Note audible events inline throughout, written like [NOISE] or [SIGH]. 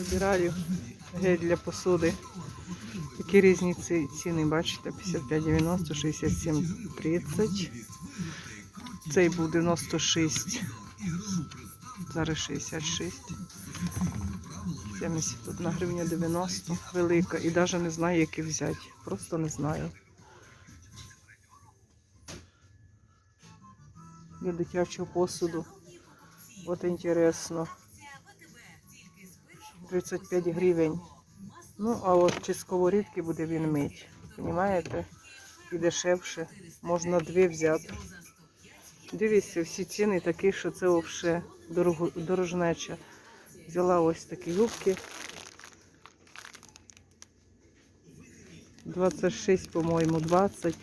Вибираю гель для посуди. Такі різні ціни, бачите, 55,90, 67,30. Цей був 96. Зараз 66. 71 гривня 90. Велика. І навіть не знаю, які взяти. Просто не знаю. Для дитячого посуду. От інтересно. 35 гривень. Ну, а от чи сковорідки буде він мить. Понімаєте? І дешевше. Можна дві взяти. Дивіться, всі ціни такі, що це дорого, дорожнеча. Взяла ось такі губки. 26, по-моєму, 20.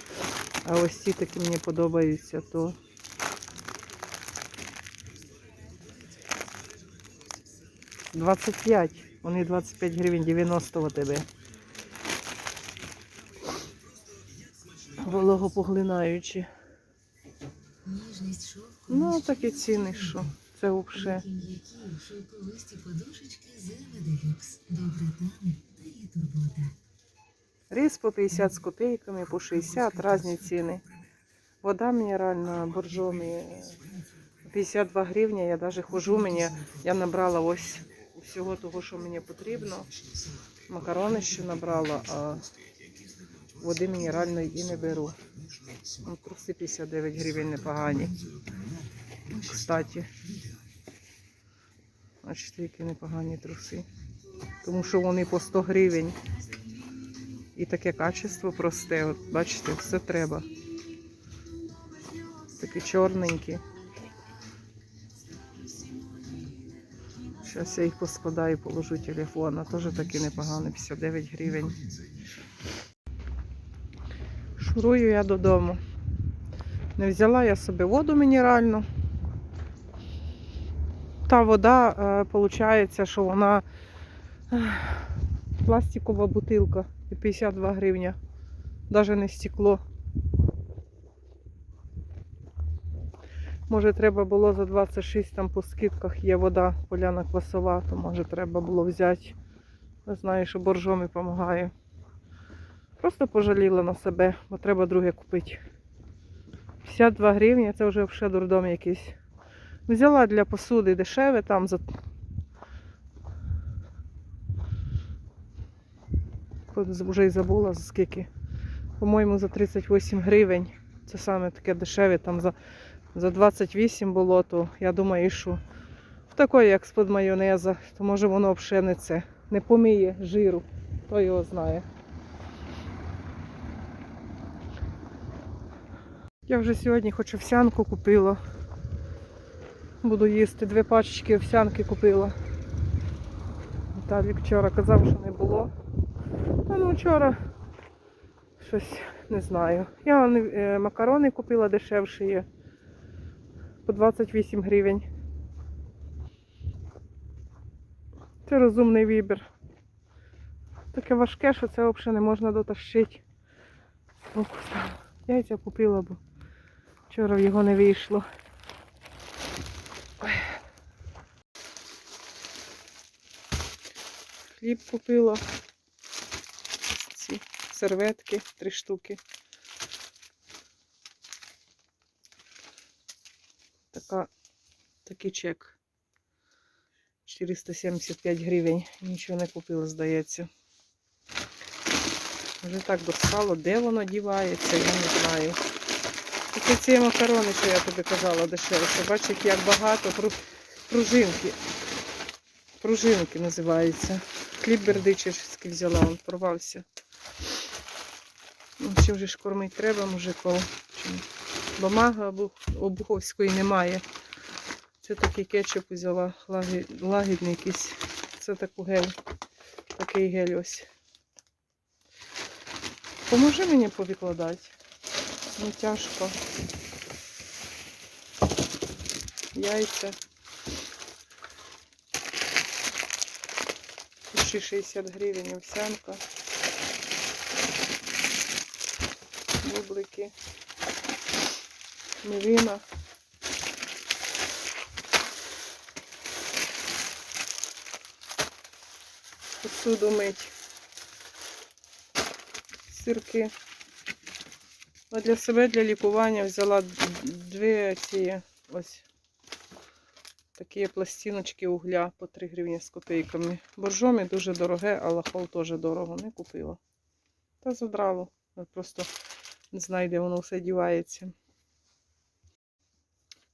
А ось ці такі мені подобаються, то 25. Вони 25 гривень 90 в тебе. Вологопоглинаючі. Ну, такі ціни, що це взагалі. Рис по 50 з копійками, по 60, різні ціни. Вода мінеральна, боржомі 52 гривні. Я навіть хожу, мені, я набрала ось всього того, що мені потрібно. Макарони ще набрала, а води мінеральної і не беру. Ну, Труси 59 гривень непогані. Кстати. Бачите, які непогані труси. Тому що вони по 100 гривень. І таке качество просте. От, бачите, все треба. Такі чорненькі. Зараз я їх поскладаю, положу телефон. А теж такі непогані, 59 гривень. Шурую я додому. Не взяла я собі воду мінеральну. Та вода, виходить, що вона пластикова бутилка і 52 гривня. Даже не стекло. Може, треба було за 26 там по скидках є вода поляна квасова, то може треба було взяти. Не знаю, що боржомі допомагає. Просто пожаліла на себе, бо треба друге купити. 52 гривні, це вже ще дурдом якийсь. Взяла для посуди дешеве там за вже й забула за скільки. По-моєму, за 38 гривень. Це саме таке дешеве, там за, за 28 було, то я думаю, що в такої, як з-под майонеза, то може воно взагалі не поміє жиру, хто його знає. Я вже сьогодні хоч овсянку купила. Буду їсти дві пачечки овсянки купила. Віталік вчора казав, що не було. Та ну вчора щось не знаю. Я е, макарони купила дешевші є. По 28 гривень. Це розумний вибір. Таке важке, що це взагалі не можна дотащити. Яйця купила, бо вчора його не вийшло. Хліб купила ці серветки, три штуки. Така, такий чек. 475 гривень. Нічого не купила, здається. Вже так достало, де воно дівається, я не знаю. Такі ці макарони, що я тобі казала, дешевше. Бачите, як багато пру- пружинки. Пружинки називаються. Хліб бердичівський взяла, він порвався. Ну, ще вже ж кормить треба мужиков. Чи ні? Бумага обуховської немає. Це такий кетчуп взяла, лагідний якийсь. Це таку гель. Такий гель ось. Поможи мені повикладати. Не тяжко. Яйця. Ще 60 гривень овсянка. Бублики. Мівіна. посуду мить. Сирки. А для себе для лікування взяла дві ці ось такі пластиночки угля по 3 гривні з копійками. Боржомі дуже дороге, а лахол теж дорого не купила. Та задрало. Просто не знаю, де воно все дівається.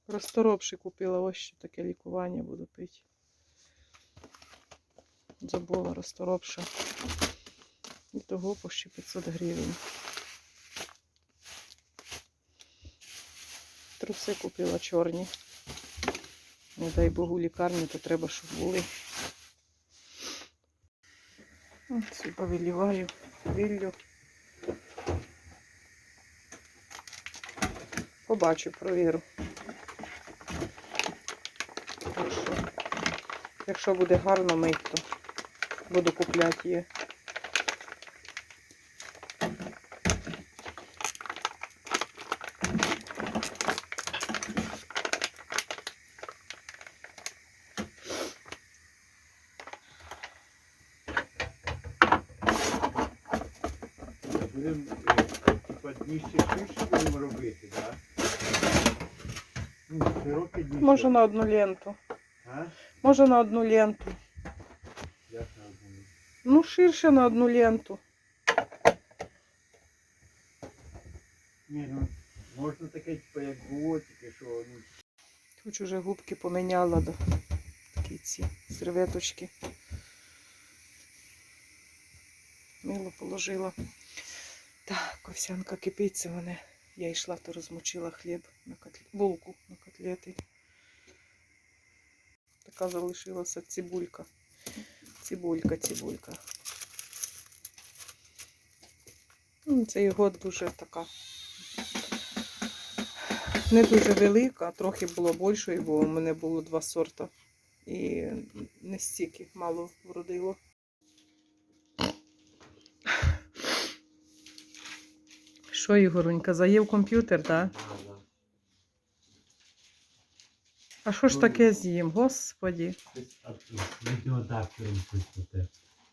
Розторопши купила ось що таке лікування буду пити. Забула розторопша. І того по ще 500 гривень. Труси купила чорні. Не дай Богу лікарні, то треба, щоб були. Ці повиліваю віллю. Побачу, провіру. Якщо буде гарно мить, то буду купляти її. Будемо типа дніще ширше будемо робити, так? Ну, широке дніще. Може на одну ленту. А? Може на одну ленту. Як на одному? Ну, ширше на одну ленту. Ні, ну, можна таке, типа, як тільки що, ну, Хоч уже губки поміняла до такі ці серветочки. Мило положила. Так, овсянка кипить, це мене. Я йшла, то розмочила хліб на котлі... булку на котлети. Така залишилася цибулька. Цибулька, цибулька. М, Цей год дуже така не дуже велика, трохи було більшої, бо у мене було два сорта. І не стільки мало вродило. Що, Ігоронька, заїв комп'ютер, так? да, да. А що ж таке з'їм? Господі.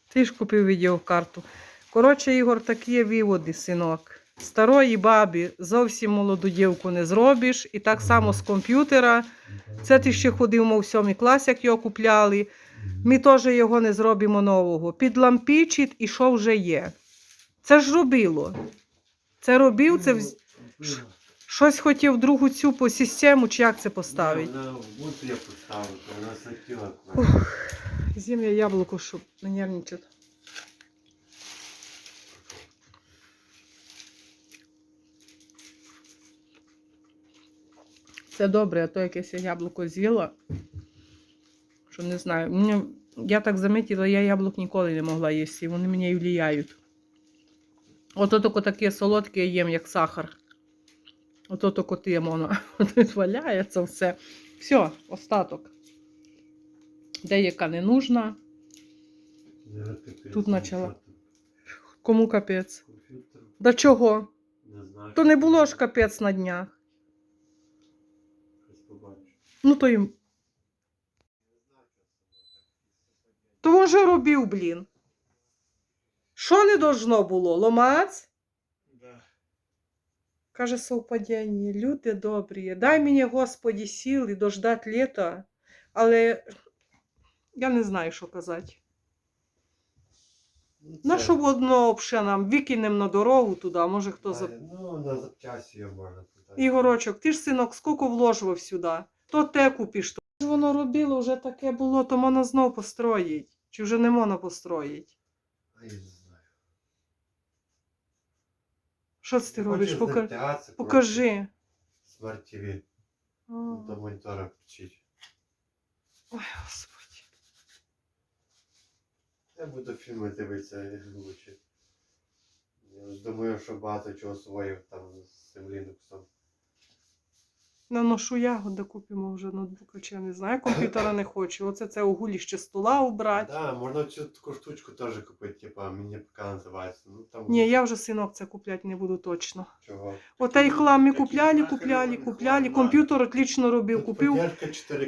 Ти ж купив відеокарту. Коротше, Ігор, такі виводи, синок. Старої бабі зовсім молоду дівку не зробиш. І так само з комп'ютера. Це ти ще ходив, мов в сьомий клас, як його купляли. Ми теж його не зробимо нового. Підлампічить і що вже є. Це ж робило. Це робив, це вз- Ш- щось хотів другу цю по систему, чи як це поставити. Вона от я вона схотіла. Ух, З'їм я яблуко, щоб не нервничати. Це добре, а то якесь я яблуко з'їла. Що не знаю. Мені, я так замітила, я яблук ніколи не могла їсти, вони мені влияють. Ото тільки таке солодке я їм, як сахар. Ото тільки тим воно [LAUGHS] валяється все. Все, остаток. Деяка не нужна. Тут начала. Кому капець? Комп'ютер, До чого? не знаю. То не було ж капець на днях. Ну то їм. То він же робив, блін. Що не должно було? Ломаць? Каже совпадіння, люди добрі, дай мені, Господі, сил і дождать літа, але я не знаю, що казати. Ну, На це- що одно нам викинемо на дорогу туди, може хто за. Ну, на запчасті його можна питати. Ігорочок, ти ж синок, скільки вложував сюди? То те купиш, то ж воно робило, вже таке було, то можна знов построїть. Чи вже не можна построїть я не знаю. Що це ти робиш? Пока... Покажи. Смарт ТВ. До монітора включить. Ой, Господи. Я буду фільми дивитися лучше. Я ж думаю, що багато чого освоїв там з. Наношу ягоди, купимо вже ноутбука, чи я не знаю, комп'ютера не хочу. Оце це огуліще стола убрати. Да, можна цю таку штучку теж купити, типа, мені ПК називається. Ну там Ні, я вже синок це купляти не буду точно. чого. Отей хлам ми купляли, купляли, купляли. Комп'ютер отлично робив. Тут Купив,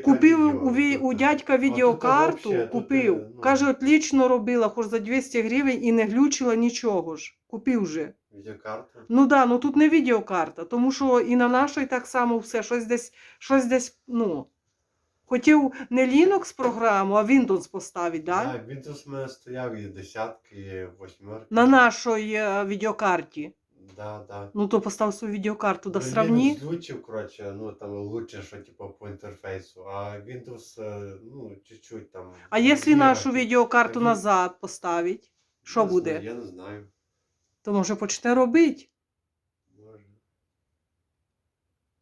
купив у, ві- у е, дядька відеокарту, тут, купив. е, ну. Каже, отлично робила, хоч за 200 гривень і не глючила нічого ж. Купив вже. Відеокарта. Ну да, ну тут не відеокарта, тому що і на нашій так само все, щось десь, щось десь, ну. Хотів не Linux програму, а Windows поставити, да? Так, Windows в мене стояв і десятки, і восьмерки. На нашій е, відеокарті. Да, да. Ну то постав свою відеокарту, да Ну, сравні. Linux злучив, коротше, ну там лучше, що типу по інтерфейсу, а Windows, е, ну, чуть-чуть там. А якщо нашу відеокарту Він- назад поставити, що буде? Я не знаю. То може почне робити. Може.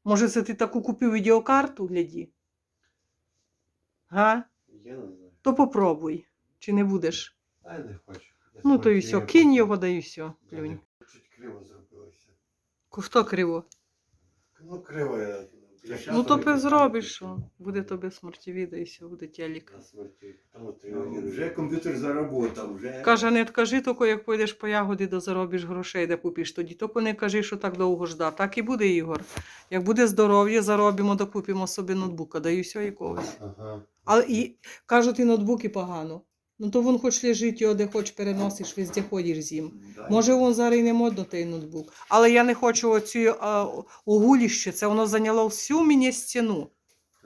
Може, це ти таку купив відеокарту, гляді? Га? Я не знаю. То попробуй. Чи не будеш? А я не хочу. Я Ну то і все, кинь його, да і все. Плюнь. Чуть криво зробилося. Хто криво? Ну, криво я. Ну то покажу. зробиш, що буде тобі смертєвіда і все, буде от Ну, реагує. Вже комп'ютер заработав, вже. Каже, не кажи тільки, як пойдеш по ягоди, да заробиш грошей, де купиш. Тоді тільки не кажи, що так довго ждав. Так і буде, Ігор. Як буде здоров'я, заробимо, да купимо собі ноутбука, да і все якогось. Ага. Але і кажуть, і ноутбуки погано. Ну то він хоч лежить його, де хоч переносиш, везде ходиш з ним. Може, він зараз і не модно той ноутбук. Але я не хочу оцю а, угуліще, це воно зайняло всю мені стіну.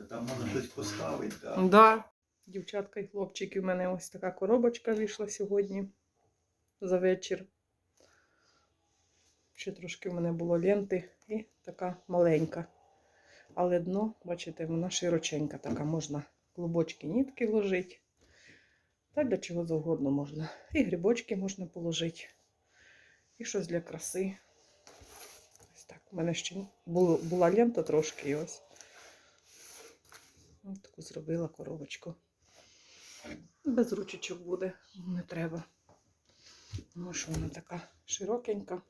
Там можна щось поставити, так. Да. Дівчатка і хлопчики, у мене ось така коробочка вийшла сьогодні за вечір. Ще трошки в мене було ленти і така маленька. Але дно, бачите, вона широченька така, можна клубочки нітки вложити. Та для чого завгодно можна. І грибочки можна положити. І щось для краси. Ось так. У мене ще була лента трошки і ось. Ось таку зробила коробочку. Без ручечок буде, не треба. Ну, що вона така широкенька.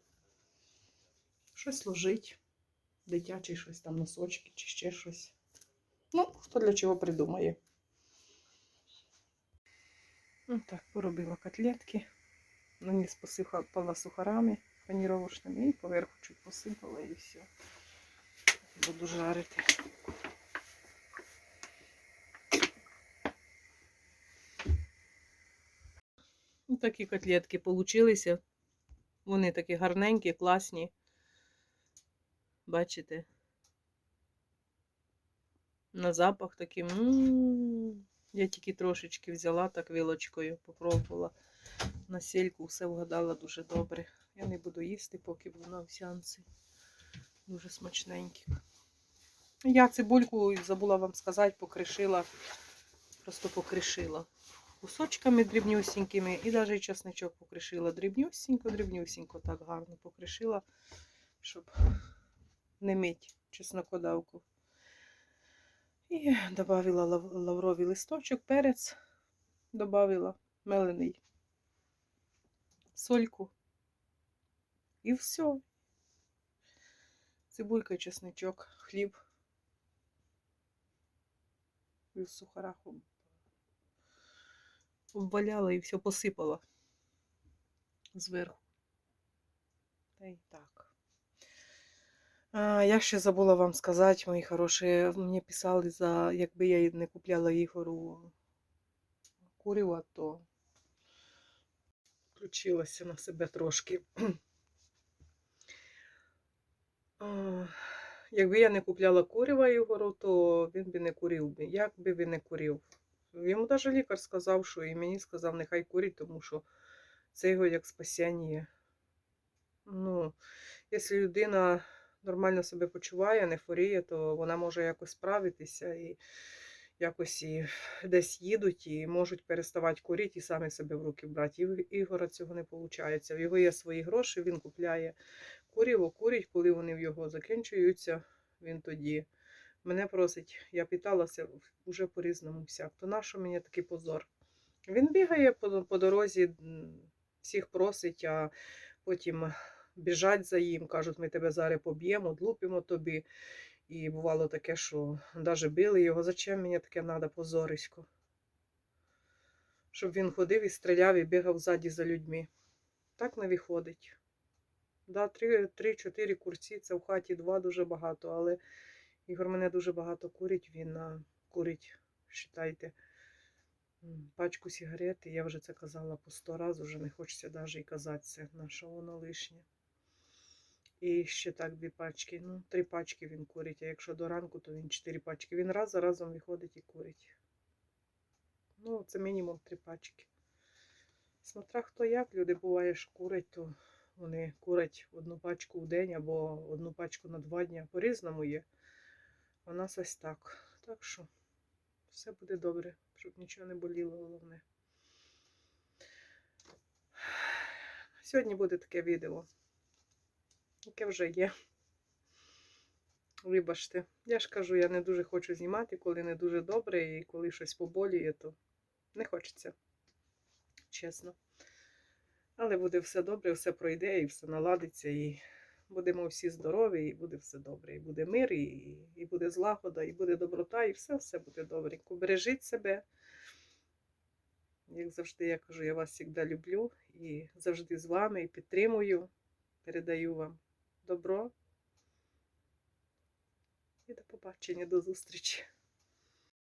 Щось ложить. Дитячий щось там носочки чи ще щось. Ну, хто для чого придумає. Ну так, поробила котлетки. Наніс посипала сухарами паніровочними і поверху чуть посипала і все. Буду жарити. Ну, такі котлетки получилися. Вони такі гарненькі, класні. Бачите? На запах такий. Я тільки трошечки взяла так вилочкою, попробувала. На сельку все вгадала дуже добре. Я не буду їсти, поки буду на овсянці. Дуже смачненькі. Я цибульку забула вам сказати, покришила. Просто покришила кусочками дрібнюсінькими і навіть чесничок покришила дрібнюсінько, дрібнюсінько, так гарно покришила, щоб не мить чеснокодавку. І додавила лав- лавровий листочок, перець, додавила мелений сольку. І все. Цибулька чесничок, хліб. І в сухарах обваляла і все посипала зверху. Та й так. Я ще забула вам сказати, мої хороші, мені писали, за, якби я не купляла Ігору курива, то включилася на себе трошки. [CLEARS THROAT] Якби я не купляла курива Ігору, то він би не курив би. Як би він не курив? Йому навіть лікар сказав, що і мені сказав, нехай курить, тому що це його як спасіння. Ну, якщо людина нормально себе почуває, не хворіє, то вона може якось справитися і якось і десь їдуть і можуть переставати курити і самі себе в руки брати. І в Ігора цього не виходить. В його є свої гроші, він купляє куріво, курить, коли вони в його закінчуються, він тоді мене просить, я питалася вже по-різному всяк. То нащо мені такий позор? Він бігає по, по дорозі, всіх просить, а потім біжать за їм, кажуть, ми тебе зараз поб'ємо, одлупимо тобі. І бувало таке, що навіть били його. Зачем мені таке треба позорисько? Щоб він ходив і стріляв і бігав ззаді за людьми. Так не виходить. Да, три- Три-чотири курці, це в хаті два дуже багато, але Ігор мене дуже багато курить, він а, курить, вважайте, пачку сигарет, і я вже це казала по сто разів, вже не хочеться навіть і казати це, на що воно лишнє. І ще так дві пачки. Ну, три пачки він курить, а якщо до ранку, то він чотири пачки. Він раз за разом виходить і курить. Ну, це мінімум три пачки. Смотря хто як, люди буває, що курять, то вони курять одну пачку в день або одну пачку на два дні. По-різному є. У нас ось так. Так що все буде добре, щоб нічого не боліло, головне. Сьогодні буде таке відео, яке вже є. Вибачте, я ж кажу, я не дуже хочу знімати, коли не дуже добре, і коли щось поболіє, то не хочеться. Чесно. Але буде все добре, все пройде і все наладиться, і будемо всі здорові, і буде все добре. І буде мир, і, і буде злагода, і буде доброта, і все, все буде добренько. Бережіть себе. Як завжди, я кажу, я вас завжди люблю і завжди з вами і підтримую, передаю вам добро. І до побачення, до зустрічі.